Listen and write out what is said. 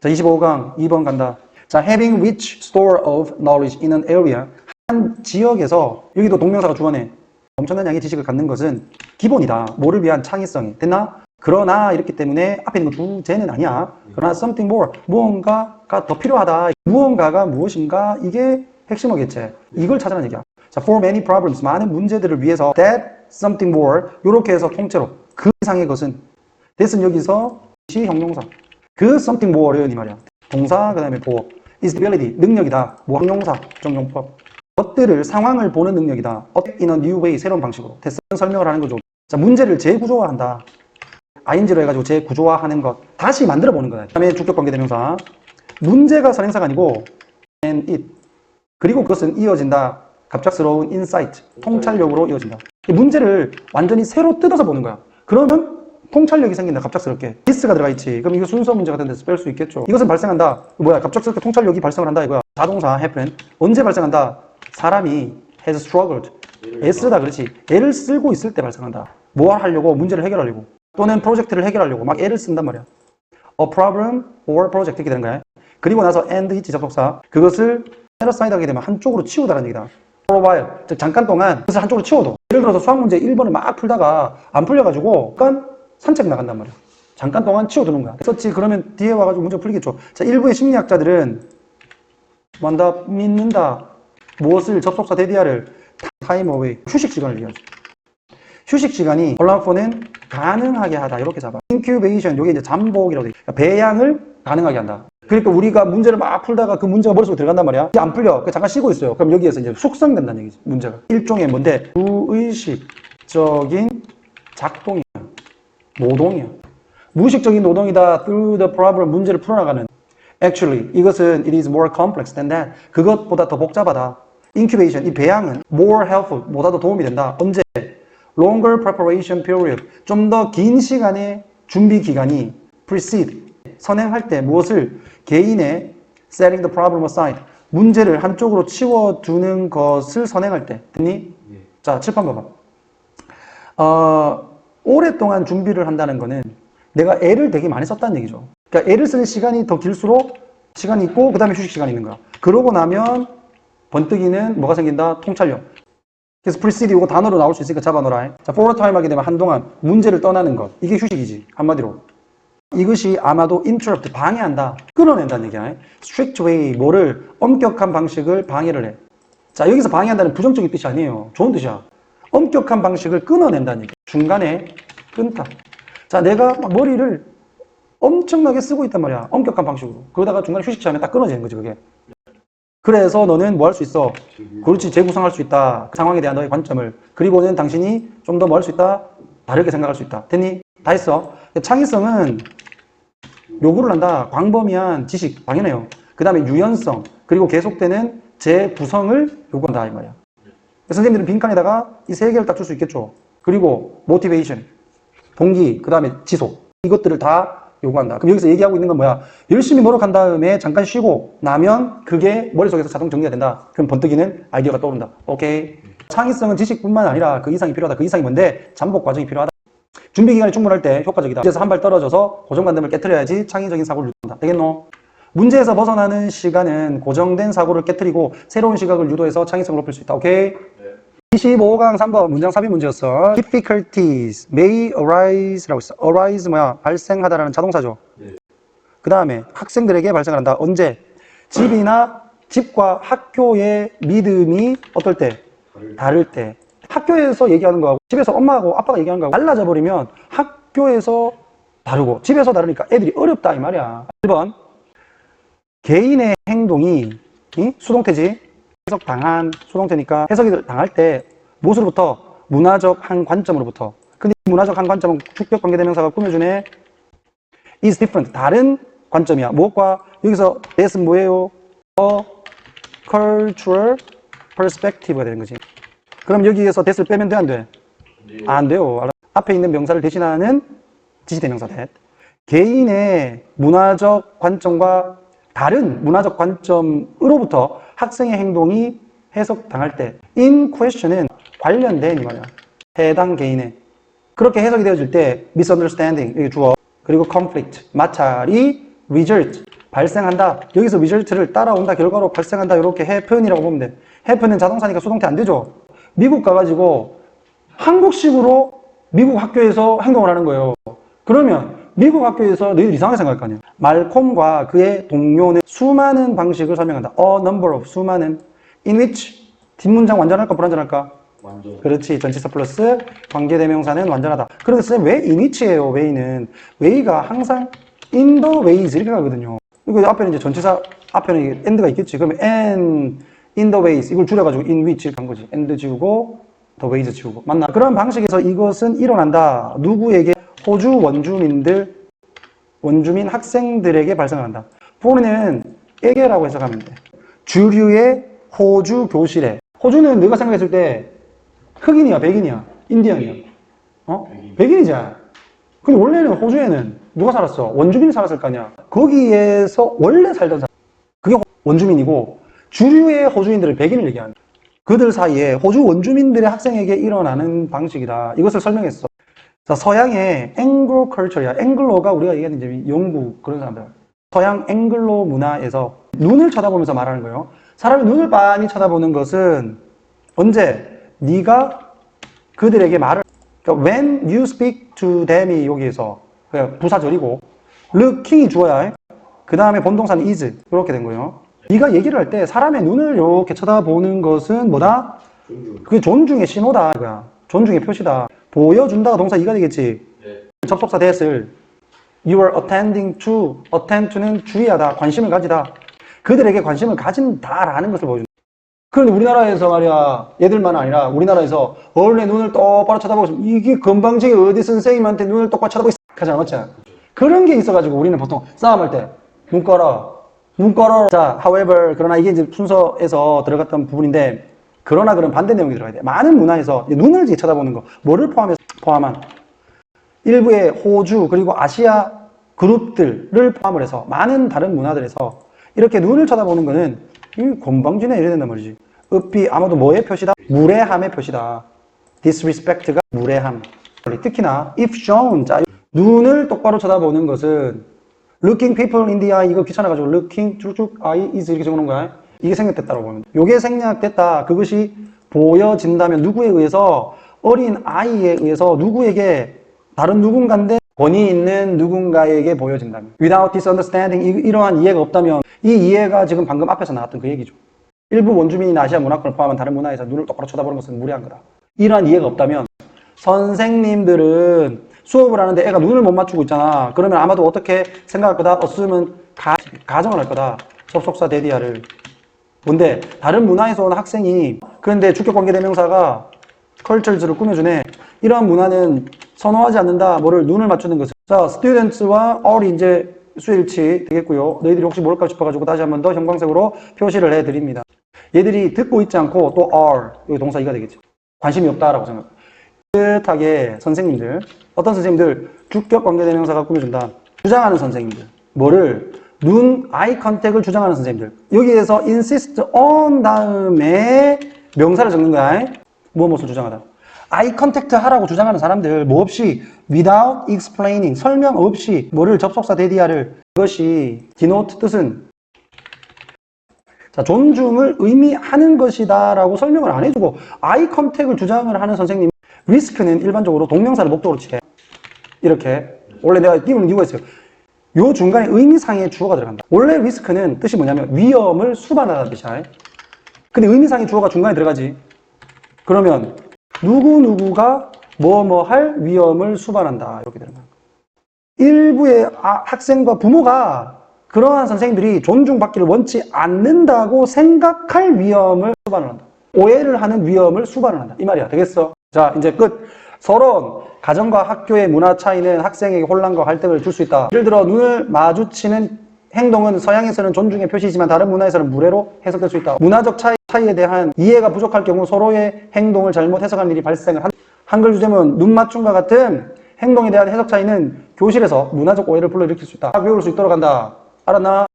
자, 25강 2번 간다. 자, having rich store of knowledge in an area. 한 지역에서 여기도 동명사가 주어네. 엄청난 양의 지식을 갖는 것은 기본이다. 뭐를 위한 창의성이. 됐나? 그러나 이렇게 때문에 앞에 있는 거 주제는 아니야. 그러나 something more. 무언가가 더 필요하다. 무언가가 무엇인가? 이게 핵심어겠지. 이걸 찾아라는 얘기야. 자, for many problems. 많은 문제들을 위해서 that something more. 요렇게 해서 통째로 그 이상의 것은 that은 여기서 시 형용사. 그 something more는 이 말이야. 동사 그 다음에 보어. is ability. 능력이다. 뭐 형용사. 정용법. 것들을 상황을 보는 능력이다. in a new way. 새로운 방식으로. 대선 설명을 하는 거죠. 자, 문제를 재구조화한다. ing로 해가지고 재구조화하는 것. 다시 만들어 보는 거야. 다음에 주격 관계대명사. 문제가 선행사가 아니고 and it. 그리고 그것은 이어진다. 갑작스러운 인사이트, 통찰력으로 이어진다. 이 문제를 완전히 새로 뜯어서 보는 거야. 그러면 통찰력이 생긴다. 갑작스럽게. 디스가 들어가 있지. 그럼 이거 순서 문제 같은 데서 뺄 수 있겠죠. 이것은 발생한다. 뭐야? 갑작스럽게 통찰력이 발생을 한다 이거야. 자동사 happen. 언제 발생한다? 사람이 has struggled. 애쓰다 그렇지. 애를 쓰고 있을 때 발생한다. 뭐 하려고? 문제를 해결하려고. 또는 프로젝트를 해결하려고 막 애를 쓴단 말이야. A problem or project 이렇게 되는 거야. 그리고 나서 and 있지 접속사. 그것을 세러사이드 하게 되면 한쪽으로 치우다라는 얘기다. For a while. 즉 잠깐 동안 그것을 한쪽으로 치워도. 예를 들어서 수학 문제 1번을 막 풀다가 안 풀려가지고 잠깐 산책 나간단 말이야. 잠깐 동안 치워두는 거야. 썼지 그러면 뒤에 와가지고 문제 풀리겠죠. 자, 일부의 심리학자들은 뭔다 믿는다. 무엇을 접속사 대디아를 타임 어웨이 휴식 시간을 얘기하죠. 휴식 시간이 콜라포는 가능하게 하다 이렇게 잡아. 인큐베이션 요게 이제 잠복이라고 돼. 그러니까 배양을 가능하게 한다. 그러니까 우리가 문제를 막 풀다가 그 문제가 머릿속에 들어간단 말이야. 이게 안 풀려. 그 잠깐 쉬고 있어요. 그럼 여기에서 이제 숙성된다는 얘기지. 문제가 일종의 뭔데 무의식적인 작동이야. 노동이야. 무의식적인 노동이다. Through the problem 문제를 풀어나가는. Actually 이것은 it is more complex than that. 그것보다 더 복잡하다. Incubation 이 배양은 more helpful 보다 더 도움이 된다. 언제? longer preparation period 좀 더 긴 시간의 준비 기간이 precede 선행할 때 무엇을 개인의 setting the problem aside 문제를 한쪽으로 치워두는 것을 선행할 때 됐니? 자 칠판 봐봐 어, 오랫동안 준비를 한다는 거는 내가 애를 되게 많이 썼다는 얘기죠 그러니까 애를 쓰는 시간이 더 길수록 시간이 있고 그 다음에 휴식 시간이 있는 거야 그러고 나면 번뜩이는 뭐가 생긴다? 통찰력 그래서 precede 이거 단어로 나올 수 있으니까 잡아놓으라. 자, forward time 하게 되면 한동안 문제를 떠나는 것. 이게 휴식이지. 한마디로. 이것이 아마도 interrupt, 방해한다. 끊어낸다는 얘기야. strict way, 뭐를 엄격한 방식을 방해를 해. 자, 여기서 방해한다는 부정적인 뜻이 아니에요. 좋은 뜻이야. 엄격한 방식을 끊어낸다는 얘기. 중간에 끊다. 자, 내가 막 머리를 엄청나게 쓰고 있단 말이야. 엄격한 방식으로. 그러다가 중간에 휴식 시간에 딱 끊어지는 거지, 그게. 그래서 너는 뭐 할 수 있어? 그렇지, 재구성할 수 있다. 그 상황에 대한 너의 관점을. 그리고는 당신이 좀 더 뭐 할 수 있다? 다르게 생각할 수 있다. 됐니? 다 했어. 창의성은 요구를 한다. 광범위한 지식, 당연해요. 그 다음에 유연성, 그리고 계속되는 재구성을 요구한다. 이 말이야. 선생님들은 빈칸에다가 이 세 개를 딱 줄 수 있겠죠. 그리고 모티베이션, 동기, 그 다음에 지속. 이것들을 다 요구한다. 그럼 여기서 얘기하고 있는 건 뭐야? 열심히 노력한 다음에 잠깐 쉬고 나면 그게 머릿속에서 자동 정리가 된다. 그럼 번뜩이는 아이디어가 떠오른다. 오케이. 창의성은 지식뿐만 아니라 그 이상이 필요하다. 그 이상이 뭔데? 잠복 과정이 필요하다. 준비 기간이 충분할 때 효과적이다. 그래서 한 발 떨어져서 고정관념을 깨뜨려야지 창의적인 사고를 유도한다. 되겠노? 문제에서 벗어나는 시간은 고정된 사고를 깨뜨리고 새로운 시각을 유도해서 창의성을 높일 수 있다. 오케이? 25강 3번 문장 삽입 문제였어. Difficulties may arise라고 있어. arise 뭐야? 발생하다라는 자동사죠. 그 다음에 학생들에게 발생한다. 언제? 집이나 집과 학교의 믿음이 어떨 때? 다를 때. 학교에서 얘기하는 거하고 집에서 엄마하고 아빠가 얘기하는 거하고 달라져 버리면 학교에서 다르고 집에서 다르니까 애들이 어렵다 이 말이야. 1번 개인의 행동이 이? 수동태지 해석 당한 수동태니까 해석이 당할 때 무엇으로부터 문화적 한 관점으로부터 근데 이 문화적 한 관점은 주격 관계대명사가 꾸며주네. Is different. 다른 관점이야. 무엇과? 여기서 that은 뭐예요? a cultural perspective가 되는 거지. 그럼 여기에서 that을 빼면 돼 안 돼? 아, 안 돼요. 알아? 앞에 있는 명사를 대신하는 지시대명사 that. 개인의 문화적 관점과 다른 문화적 관점으로부터 학생의 행동이 해석당할 때 in question은 관련된 이 말이야. 해당 개인의 그렇게 해석이 되어질 때 misunderstanding 이게 주어 그리고 conflict 마찰이 result 발생한다. 여기서 리절트를 따라온다. 결과로 발생한다. 이렇게 해픈이라고 보면 돼. 해픈은 자동사니까 수동태 안 되죠. 미국 가가지고 한국식으로 미국 학교에서 행동을 하는 거예요. 그러면 미국 학교에서 너희들 이상하게 생각할 거 아니야. 말콤과 그의 동료는 수많은 방식을 설명한다. A number of 수많은 in which 뒷문장 완전할까 불완전할까? 완전 그렇지. 전치사 플러스 관계대명사는 완전하다. 그런데 선생님 왜 in which예요? way는 way가 항상 in the ways 이렇게 가거든요. 이거 앞에는 이제 전치사 앞에는 이게 and가 있겠지. 그러면 and in the ways 이걸 줄여가지고 in which 이렇게 한 거지. and 지우고 the ways 지우고 맞나? 그런 방식에서 이것은 일어난다. 누구에게 호주 원주민들 원주민 학생들에게 발생한다. 본인은 에게라고 해석하면 돼. 주류의 호주 교실에 호주는 내가 생각했을 때 흑인이야, 백인이야, 인디언이야. 어? 백인이자. 근데 원래는 호주에는 누가 살았어? 원주민이 살았을 거 아니야. 거기에서 원래 살던 사람. 그게 호- 원주민이고 주류의 호주인들은 백인을 얘기하는. 그들 사이에 호주 원주민들의 학생에게 일어나는 방식이다. 이것을 설명했어. 자, 서양의 앵글로 컬처야. 앵글로가 우리가 얘기하는 이제 영국 그런 사람들. 서양 앵글로 문화에서 눈을 쳐다보면서 말하는 거예요. 사람이 눈을 많이 쳐다보는 것은 언제 네가 그들에게 말을 그러니까 when you speak to them이 여기에서 그냥 부사절이고 looking이 주어야 그 다음에 본동사는 is 이렇게 된 거예요. 네가 얘기를 할 때 사람의 눈을 이렇게 쳐다보는 것은 뭐다? 그게 존중의 신호다 이거야. 존중의 표시다. 보여준다가 동사 이가 되겠지. 네 접속사 대을 You are attending to, attend to는 주의하다, 관심을 가지다. 그들에게 관심을 가진다라는 것을 보여준다. 그런데 우리나라에서 말이야, 얘들만 아니라 우리나라에서 어른의 눈을 똑바로 쳐다보고 있으면 이게 건방지게 어디 선생님한테 눈을 똑바로 쳐다보고 있어. 하지 않았지? 그런 게 있어가지고 우리는 보통 싸움할 때 눈 꺼라, 눈 꺼라. 자, however, 그러나 이게 이제 순서에서 들어갔던 부분인데 그러나 그런 반대 내용이 들어가야 돼. 많은 문화에서 이 눈을 쳐다보는 거, 뭐를 포함해서 포함한 일부의 호주 그리고 아시아 그룹들을 포함을 해서 많은 다른 문화들에서 이렇게 눈을 쳐다보는 거는 이 건방지네 이래야 된단 말이지. 읍이 아마도 뭐의 표시다? 무례함의 표시다. disrespect가 무례함. 특히나 if shown 자 눈을 똑바로 쳐다보는 것은 looking people in the eye 이거 귀찮아가지고 looking 쭉쭉 eye is 이렇게 적어놓은 거야. 이게 생략됐다고 보면 돼. 이게 생략됐다. 그것이 보여진다면 누구에 의해서 어린 아이에 의해서 누구에게 다른 누군가인데 권위 있는 누군가에게 보여진다면 without this understanding 이- 이러한 이해가 없다면 이 이해가 지금 방금 앞에서 나왔던 그 얘기죠. 일부 원주민이나 아시아 문화권을 포함한 다른 문화에서 눈을 똑바로 쳐다보는 것은 무례한 거다. 이러한 이해가 없다면 선생님들은 수업을 하는데 애가 눈을 못 맞추고 있잖아. 그러면 아마도 어떻게 생각할 거다? 없으면 가, 가정을 할 거다. 접속사 데디아를. 뭔데? 다른 문화에서 온 학생이 그런데 주격 관계대명사가 컬처즈를 꾸며주네. 이러한 문화는 선호하지 않는다. 뭐를 눈을 맞추는 것을. 자, students와 all이 이제 수일치 되겠고요. 너희들이 혹시 모를까 싶어가지고 다시 한번 더 형광색으로 표시를 해드립니다. 얘들이 듣고 있지 않고 또 are 여기 동사 이가 되겠죠. 관심이 없다라고 생각. 뜻하게 선생님들 어떤 선생님들 주격 관계대명사가 꾸며준다. 주장하는 선생님들 뭐를 눈 아이 컨택을 주장하는 선생님들. 여기에서 insist on 다음에 명사를 적는 거야. 뭐 무엇을 주장하다. 아이 컨택트 하라고 주장하는 사람들 뭐 없이 without explaining 설명 없이 뭐를 접속사 대디아를 그것이 denote 뜻은? 자, 존중을 의미하는 것이다 라고 설명을 안 해주고 아이 컨택을 주장을 하는 선생님 리스크는 일반적으로 동명사를 목적으로 취해. 이렇게. 원래 내가 띄우는 이유가 있어요 요 중간에 의미상의 주어가 들어간다 원래 리스크는 뜻이 뭐냐면 위험을 수반하다는 뜻이야 근데 의미상의 주어가 중간에 들어가지 그러면 누구누구가 뭐 뭐 할 위험을 수반한다 이렇게 되는 거야 일부의 아- 학생과 부모가 그러한 선생님들이 존중받기를 원치 않는다고 생각할 위험을 수반을 한다. 오해를 하는 위험을 수반을 한다. 이 말이야. 되겠어? 자, 이제 끝. 서론, 가정과 학교의 문화 차이는 학생에게 혼란과 갈등을 줄 수 있다. 예를 들어, 눈을 마주치는 행동은 서양에서는 존중의 표시지만 다른 문화에서는 무례로 해석될 수 있다. 문화적 차이, 차이에 대한 이해가 부족할 경우 서로의 행동을 잘못 해석하는 일이 발생을 한 한글 주제문 눈 맞춤과 같은 행동에 대한 해석 차이는 교실에서 문화적 오해를 불러일으킬 수 있다. 배울 수 있도록 한다. 알았나?